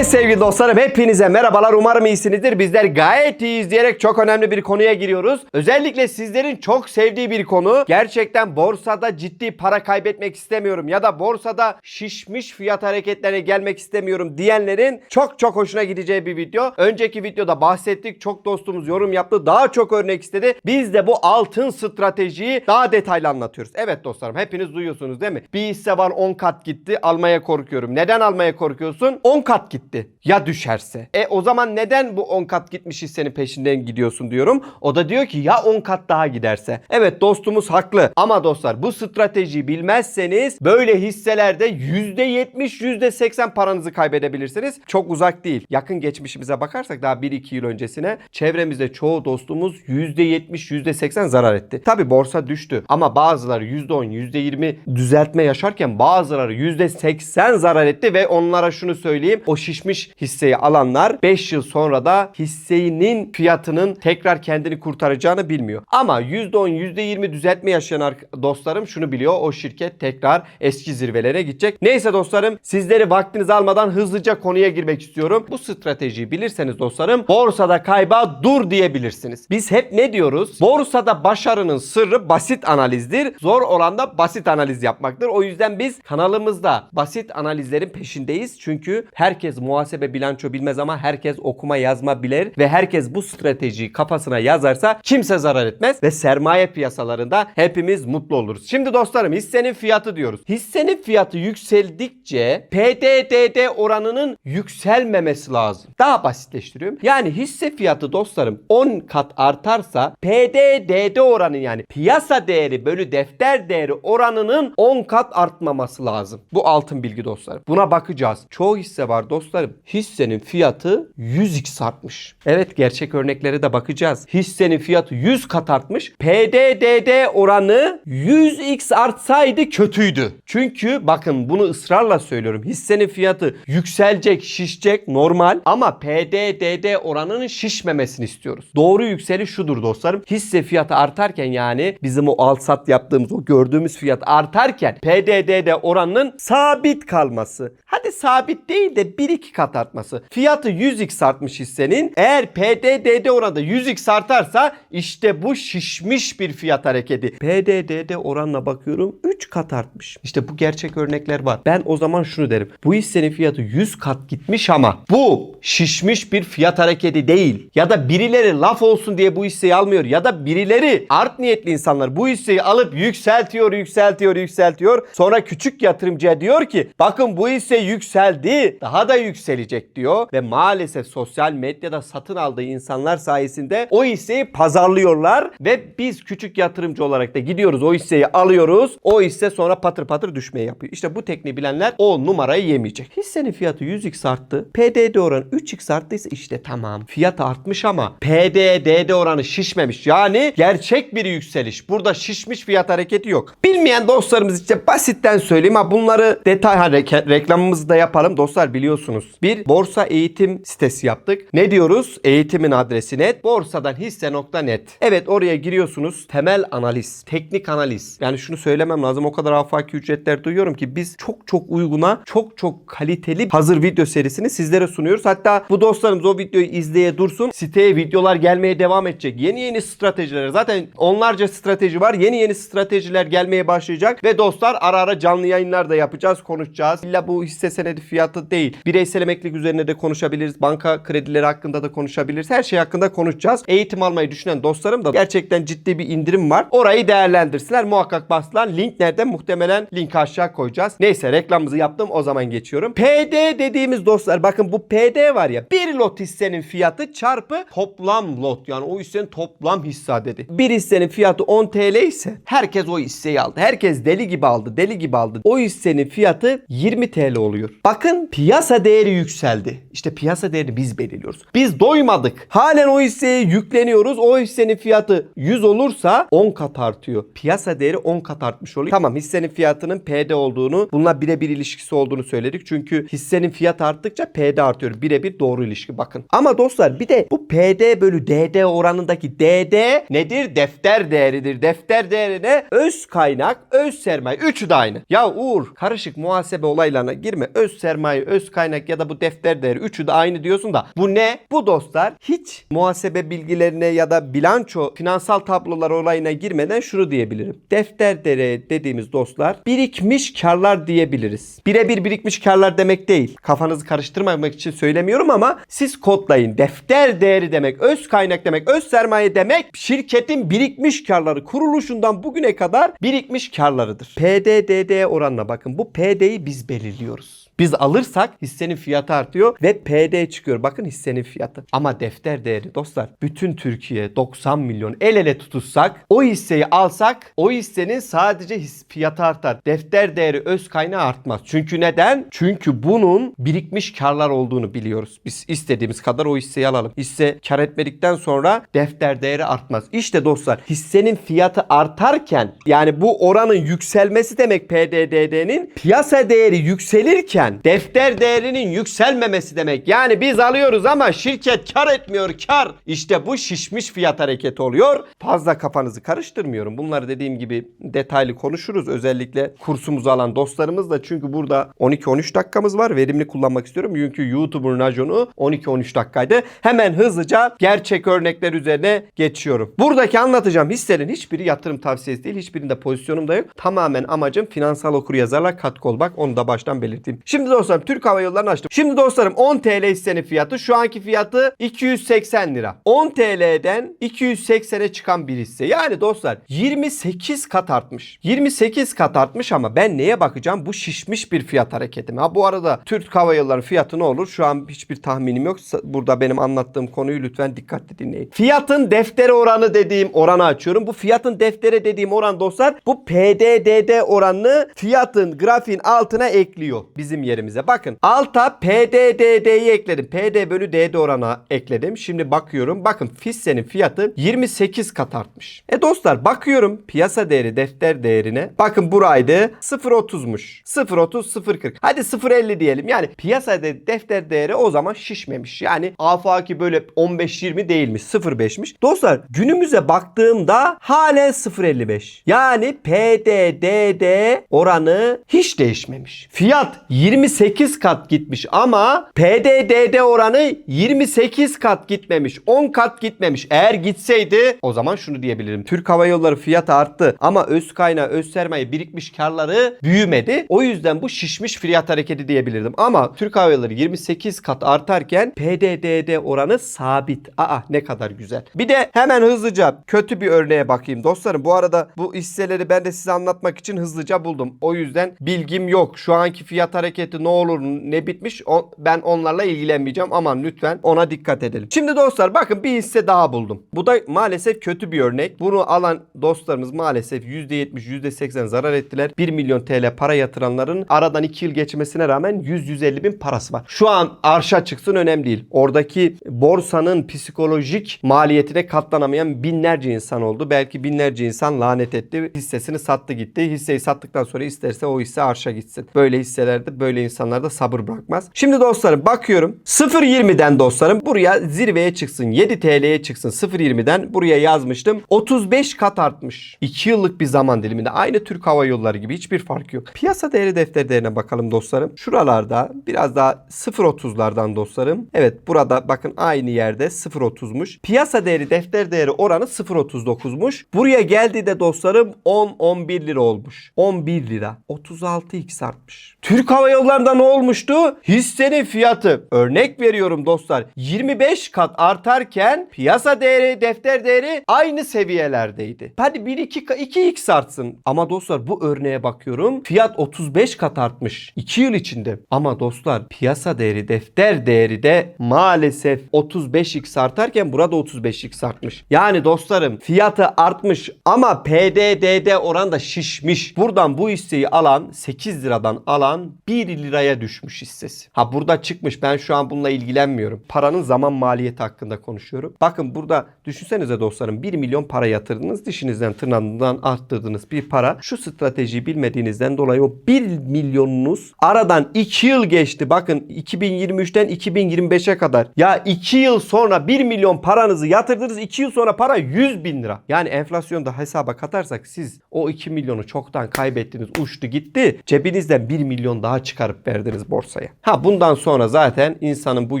Evet sevgili dostlarım hepinize merhabalar umarım iyisinizdir. Bizler gayet iyiyiz diyerek çok önemli bir konuya giriyoruz. Özellikle sizlerin çok sevdiği bir konu. Gerçekten borsada ciddi para kaybetmek istemiyorum ya da borsada şişmiş fiyat hareketlerine gelmek istemiyorum diyenlerin çok çok hoşuna gideceği bir video. Önceki videoda bahsettik. Çok dostumuz yorum yaptı. Daha çok örnek istedi. Biz de bu altın stratejiyi daha detaylı anlatıyoruz. Evet dostlarım hepiniz duyuyorsunuz değil mi? Bir hisse var 10 kat gitti. Almaya korkuyorum. Neden almaya korkuyorsun? 10 kat gitti. Ya düşerse? E o zaman neden bu 10 kat gitmiş hissenin peşinden gidiyorsun diyorum. O da diyor ki ya 10 kat daha giderse. Evet dostumuz haklı. Ama dostlar bu stratejiyi bilmezseniz böyle hisselerde %70 %80 paranızı kaybedebilirsiniz. Çok uzak değil. Yakın geçmişimize bakarsak daha 1-2 yıl öncesine çevremizde çoğu dostumuz %70 %80 zarar etti. Tabi borsa düştü ama bazıları %10 %20 düzeltme yaşarken bazıları %80 zarar etti ve onlara şunu söyleyeyim. O şişmiş hisseyi alanlar 5 yıl sonra da hissenin fiyatının tekrar kendini kurtaracağını bilmiyor. Ama %10 %20 düzeltme yaşayan dostlarım şunu biliyor. O şirket tekrar eski zirvelere gidecek. Neyse dostlarım sizleri vaktiniz almadan hızlıca konuya girmek istiyorum. Bu stratejiyi bilirseniz dostlarım borsada kayba dur diyebilirsiniz. Biz hep ne diyoruz? Borsada başarının sırrı basit analizdir. Zor olan da basit analiz yapmaktır. O yüzden biz kanalımızda basit analizlerin peşindeyiz. Çünkü herkes muhasebe bilanço bilmez ama herkes okuma yazma bilir ve herkes bu stratejiyi kafasına yazarsa kimse zarar etmez ve sermaye piyasalarında hepimiz mutlu oluruz. Şimdi dostlarım hissenin fiyatı diyoruz. Hissenin fiyatı yükseldikçe PDDD oranının yükselmemesi lazım. Daha basitleştiriyorum. Yani hisse fiyatı dostlarım 10 kat artarsa PDDD oranı yani piyasa değeri bölü defter değeri oranının 10 kat artmaması lazım. Bu altın bilgi dostlarım. Buna bakacağız. Çoğu hisse var dostlarım. Hissenin fiyatı 100x artmış. Evet gerçek örneklere de bakacağız. Hissenin fiyatı 100 kat artmış. PDDD oranı 100x artsaydı kötüydü. Çünkü bakın bunu ısrarla söylüyorum. Hissenin fiyatı yükselecek, şişecek normal ama PDDD oranının şişmemesini istiyoruz. Doğru yükseliş şudur dostlarım. Hisse fiyatı artarken yani bizim o al sat yaptığımız o gördüğümüz fiyat artarken PDDD oranının sabit kalması. Hadi sabit değil de 1-2 kat artması. Fiyatı 100x artmış hissenin. Eğer PDDD oranında 100x artarsa işte bu şişmiş bir fiyat hareketi. PDDD oranına bakıyorum 3 kat artmış. İşte bu gerçek örnekler var. Ben o zaman şunu derim. Bu hissenin fiyatı 100 kat gitmiş ama bu şişmiş bir fiyat hareketi değil. Ya da birileri laf olsun diye bu hisseyi almıyor. Ya da birileri art niyetli insanlar bu hisseyi alıp yükseltiyor, yükseltiyor, yükseltiyor. Sonra küçük yatırımcıya diyor ki bakın bu hisse yükseldi. Daha da yükselecek diyor. Ve maalesef sosyal medyada satın aldığı insanlar sayesinde o hisseyi pazarlıyorlar. Ve biz küçük yatırımcı olarak da gidiyoruz o hisseyi alıyoruz. O hisse sonra patır patır düşmeye yapıyor. İşte bu tekniği bilenler o numarayı yemeyecek. Hissenin fiyatı 100x arttı. PDD oranı 3x arttıysa işte tamam. Fiyat artmış ama PDD oranı şişmemiş. Yani gerçek bir yükseliş. Burada şişmiş fiyat hareketi yok. Bilmeyen dostlarımız için basitten söyleyeyim ha bunları detay ha, reklamımızı da yapalım. Dostlar biliyorsunuz. Bir borsa eğitim sitesi yaptık. Ne diyoruz? Eğitimin adresi net. Borsadan hisse.net. Evet oraya giriyorsunuz. Temel analiz, teknik analiz. Yani şunu söylemem lazım. O kadar afaki ücretler duyuyorum ki biz çok çok uyguna, çok çok kaliteli hazır video serisini sizlere sunuyoruz. Hatta bu dostlarımız o videoyu izleye dursun. Siteye videolar gelmeye devam edecek. Yeni yeni stratejiler. Zaten onlarca strateji var. Yeni yeni stratejiler gelmeye başlayacak. Ve dostlar ara ara canlı yayınlar da yapacağız, konuşacağız. İlla bu hisse senedi fiyatı değil. Bireysel emeklilik üzerine de konuşabiliriz. Banka kredileri hakkında da konuşabiliriz. Her şey hakkında konuşacağız. Eğitim almayı düşünen dostlarım da gerçekten ciddi bir indirim var. Orayı değerlendirsinler. Muhakkak bastılar. Link nerede? Muhtemelen linki aşağı koyacağız. Neyse reklamımızı yaptım. O zaman geçiyorum. PD dediğimiz dostlar bakın bu PD var ya bir lot hissenin fiyatı çarpı toplam lot. Yani o hissenin toplam hisse adedi. Bir hissenin fiyatı 10 TL ise herkes o hisseyi aldı. Herkes deli gibi aldı. Deli gibi aldı. O hissenin fiyatı 20 TL oluyor. Bakın piyasa değeri yükseldi. İşte piyasa değerini biz belirliyoruz. Biz doymadık. Halen o hisseye yükleniyoruz. O hissenin fiyatı 100 olursa 10 kat artıyor. Piyasa değeri 10 kat artmış oluyor. Tamam hissenin fiyatının PD olduğunu, bununla birebir ilişkisi olduğunu söyledik. Çünkü hissenin fiyatı arttıkça PD artıyor. Birebir doğru ilişki bakın. Ama dostlar bir de bu PD bölü DD oranındaki DD nedir? Defter değeridir. Defter değerine öz kaynak, öz sermaye. Üçü de aynı. Ya Uğur karışık muhasebe olaylarına girme. Öz sermaye, öz kaynak ya da bu defter değeri üçü de aynı diyorsun da bu ne? Bu dostlar hiç muhasebe bilgilerine ya da bilanço finansal tablolar olayına girmeden şunu diyebilirim. Defter değeri dediğimiz dostlar birikmiş karlar diyebiliriz. Birebir birikmiş karlar demek değil. Kafanızı karıştırmamak için söylemiyorum ama siz kodlayın. Defter değeri demek, öz kaynak demek, öz sermaye demek şirketin birikmiş karları kuruluşundan bugüne kadar birikmiş karlarıdır. PDDD oranına bakın. Bu PD'yi biz belirliyoruz. Biz alırsak hissenin fiyatı artıyor ve PD çıkıyor. Bakın hissenin fiyatı. Ama defter değeri dostlar bütün Türkiye 90 milyon el ele tutuşsak o hisseyi alsak o hissenin sadece his, fiyatı artar. Defter değeri öz kaynağı artmaz. Çünkü neden? Çünkü bunun birikmiş karlar olduğunu biliyoruz. Biz istediğimiz kadar o hisseyi alalım. Hisse kar etmedikten sonra defter değeri artmaz. İşte dostlar hissenin fiyatı artarken yani bu oranın yükselmesi demek PDD'nin piyasa değeri yükselirken defter değerinin yükselmemesi demek. Yani biz alıyoruz ama şirket kar etmiyor kar. İşte bu şişmiş fiyat hareketi oluyor. Fazla kafanızı karıştırmıyorum. Bunları dediğim gibi detaylı konuşuruz. Özellikle kursumuzu alan dostlarımızla. Çünkü burada 12-13 dakikamız var. Verimli kullanmak istiyorum. Çünkü YouTube'un raconu 12-13 dakikaydı. Hemen hızlıca gerçek örnekler üzerine geçiyorum. Buradaki anlatacağım hisselerin hiçbiri yatırım tavsiyesi değil. Hiçbirinde pozisyonum da yok. Tamamen amacım finansal okur yazarlar katkı olmak. Onu da baştan belirteyim. Şimdi dostlarım Türk Hava Yolları'nı açtım. Şimdi dostlarım 10 TL hissenin fiyatı şu anki fiyatı 280 lira. 10 TL'den 280'e çıkan bir hisse. Yani dostlar 28 kat artmış. 28 kat artmış ama ben neye bakacağım? Bu şişmiş bir fiyat hareketi mi? Ha bu arada Türk Hava Yolları fiyatı ne olur? Şu an hiçbir tahminim yok. Burada benim anlattığım konuyu lütfen dikkatli dinleyin. Fiyatın defteri oranı dediğim oranı açıyorum. Bu fiyatın deftere dediğim oran dostlar bu PDDD oranını fiyatın grafiğin altına ekliyor bizim yerimize. Bakın alta PDDD'yi ekledim. PD bölü DD oranı ekledim. Şimdi bakıyorum. Bakın hissenin fiyatı 28 kat artmış. E dostlar bakıyorum piyasa değeri defter değerine. Bakın buraydı 0.30'muş. 0.30 0.40. Hadi 0.50 diyelim. Yani piyasa değeri defter değeri o zaman şişmemiş. Yani afaki böyle 15-20 değilmiş. 0.5'miş. Dostlar günümüze baktığımda halen 0.55. Yani PDDD oranı hiç değişmemiş. Fiyat 28 kat gitmiş ama PDDD oranı 28 kat gitmemiş. 10 kat gitmemiş. Eğer gitseydi o zaman şunu diyebilirim. Türk Hava Yolları fiyatı arttı ama öz kaynağı, öz sermaye birikmiş karları büyümedi. O yüzden bu şişmiş fiyat hareketi diyebilirdim. Ama Türk Hava Yolları 28 kat artarken PDDD oranı sabit. Aa ne kadar güzel. Bir de hemen hızlıca kötü bir örneğe bakayım dostlarım. Bu arada bu hisseleri ben de size anlatmak için hızlıca buldum. O yüzden bilgim yok. Şu anki fiyat hareketi ne olur ne bitmiş o, ben onlarla ilgilenmeyeceğim. Aman lütfen ona dikkat edelim. Şimdi dostlar bakın bir hisse daha buldum. Bu da maalesef kötü bir örnek. Bunu alan dostlarımız maalesef %70 %80 zarar ettiler. 1 milyon TL para yatıranların aradan 2 yıl geçmesine rağmen 100-150 bin parası var. Şu an arşa çıksın önemli değil. Oradaki borsanın psikolojik maliyetine katlanamayan binlerce insan oldu. Belki binlerce insan lanet etti. Hissesini sattı gitti. Hisseyi sattıktan sonra isterse o hisse arşa gitsin. Böyle hisselerde böyle insanlarda sabır bırakmaz. Şimdi dostlarım bakıyorum. 0.20'den dostlarım buraya zirveye çıksın. 7 TL'ye çıksın. 0.20'den buraya yazmıştım. 35 kat artmış. 2 yıllık bir zaman diliminde. Aynı Türk Hava Yolları gibi hiçbir fark yok. Piyasa değeri defter değerine bakalım dostlarım. Şuralarda biraz daha 0.30'lardan dostlarım. Evet burada bakın aynı yerde 0.30'muş. Piyasa değeri defter değeri oranı 0.39'muş. Buraya geldi de dostlarım 10-11 lira olmuş. 11 lira. 36x artmış. Türk Hava Yolları'nda ne olmuştu? Hissenin fiyatı örnek veriyorum dostlar 25 kat artarken piyasa değeri defter değeri aynı seviyelerdeydi. Hadi 1-2 2x artsın. Ama dostlar bu örneğe bakıyorum. Fiyat 35 kat artmış. 2 yıl içinde. Ama dostlar piyasa değeri defter değeri de maalesef 35x artarken burada 35x artmış. Yani dostlarım fiyatı artmış ama PDDD oran da şişmiş. Buradan bu hisseyi alan 8 liradan alan 1 liraya düşmüş hissesi. Ha burada çıkmış. Ben şu an bununla ilgilenmiyorum. Paranın zaman maliyeti hakkında konuşuyorum. Bakın burada düşünsenize dostlarım 1 milyon para yatırdınız. Dişinizden tırnağından arttırdığınız bir para. Şu stratejiyi bilmediğinizden dolayı o 1 milyonunuz aradan 2 yıl geçti. Bakın 2023'ten 2025'e kadar. Ya 2 yıl sonra 1 milyon paranızı yatırdınız. 2 yıl sonra para 100 bin lira. Yani enflasyonda hesaba katarsak siz o 2 milyonu çoktan kaybettiniz. Uçtu gitti. Cebinizden 1 milyon daha çıkar çıkarıp verdiniz borsaya. Ha bundan sonra zaten insanın bu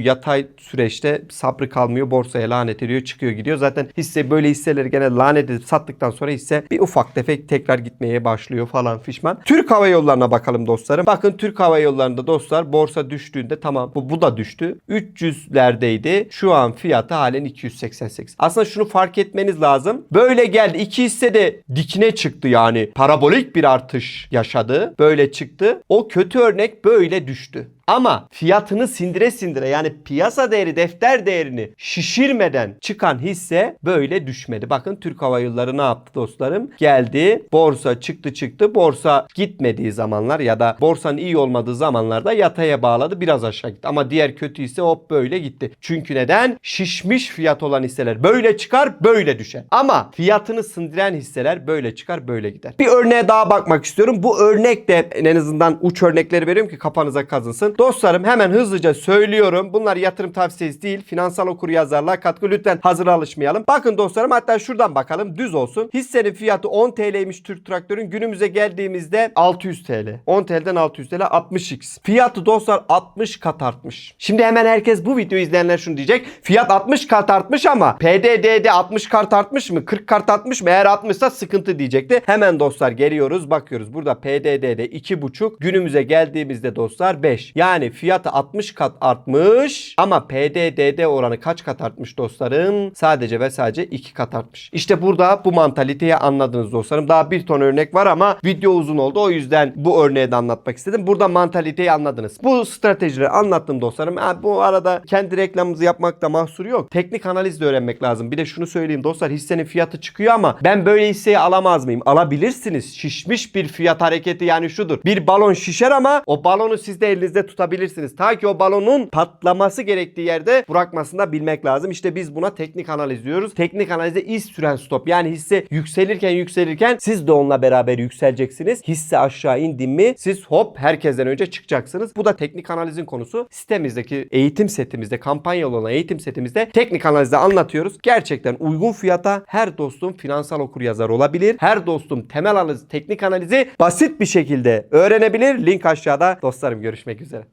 yatay süreçte sabrı kalmıyor. Borsaya lanet ediyor çıkıyor gidiyor. Zaten hisse böyle hisseleri gene lanet edip sattıktan sonra hisse bir ufak tefek tekrar gitmeye başlıyor falan fişman. Türk Hava Yolları'na bakalım dostlarım. Bakın Türk Hava Yolları'nda dostlar borsa düştüğünde tamam bu, bu da düştü. 300'lerdeydi. Şu an fiyatı halen 288. Aslında şunu fark etmeniz lazım. Böyle geldi. İki hisse de dikine çıktı yani. Parabolik bir artış yaşadı. Böyle çıktı. O kötü örnek böyle düştü. Ama fiyatını sindire sindire yani piyasa değeri defter değerini şişirmeden çıkan hisse böyle düşmedi. Bakın Türk Hava Yolları ne yaptı dostlarım? Geldi borsa çıktı çıktı borsa gitmediği zamanlar ya da borsanın iyi olmadığı zamanlarda yataya bağladı biraz aşağı gitti. Ama diğer kötü hisse hop böyle gitti. Çünkü neden? Şişmiş fiyat olan hisseler böyle çıkar böyle düşer. Ama fiyatını sindiren hisseler böyle çıkar böyle gider. Bir örneğe daha bakmak istiyorum. Bu örnek de en azından uç örnekleri veriyorum ki kafanıza kazınsın. Dostlarım hemen hızlıca söylüyorum. Bunlar yatırım tavsiyesi değil. Finansal okur yazarlığa katkı lütfen hazır alışmayalım. Bakın dostlarım hatta şuradan bakalım düz olsun. Hissenin fiyatı 10 TL'ymiş Türk Traktör'ün. Günümüze geldiğimizde 600 TL. 10 TL'den 600 TL 60x. Fiyatı dostlar 60 kat artmış. Şimdi hemen herkes bu videoyu izleyenler şunu diyecek. Fiyat 60 kat artmış ama PDD'de 60 kat artmış mı? 40 kat artmış mı? Eğer artmışsa sıkıntı diyecekti. Hemen dostlar geliyoruz bakıyoruz. Burada PDD'de 2,5 günümüze geldiğimizde dostlar 5. Yani fiyatı 60 kat artmış ama PDD'de oranı kaç kat artmış dostlarım? Sadece ve sadece 2 kat artmış. İşte burada bu mantaliteyi anladınız dostlarım. Daha bir ton örnek var ama video uzun oldu. O yüzden bu örneği de anlatmak istedim. Burada mantaliteyi anladınız. Bu stratejileri anlattım dostlarım. Ha, bu arada kendi reklamımızı yapmakta mahsur yok. Teknik analiz de öğrenmek lazım. Bir de şunu söyleyeyim dostlar hissenin fiyatı çıkıyor ama ben böyle hisseyi alamaz mıyım? Alabilirsiniz. Şişmiş bir fiyat hareketi yani şudur. Bir balon şişer ama o balonu siz de elinizde tutabilirsiniz. Ta ki o balonun patlaması gerektiği yerde bırakmasını da bilmek lazım. İşte biz buna teknik analiz diyoruz. Teknik analizde iz süren stop. Yani hisse yükselirken yükselirken siz de onunla beraber yükseleceksiniz. Hisse aşağı indi mi siz hop herkesten önce çıkacaksınız. Bu da teknik analizin konusu. Sitemizdeki eğitim setimizde kampanyalı olan eğitim setimizde teknik analizde anlatıyoruz. Gerçekten uygun fiyata her dostum finansal okur yazar olabilir. Her dostum temel analiz, teknik analizi basit bir şekilde öğrenebilir. Link aşağıda. Dostlarım görüşmek üzere.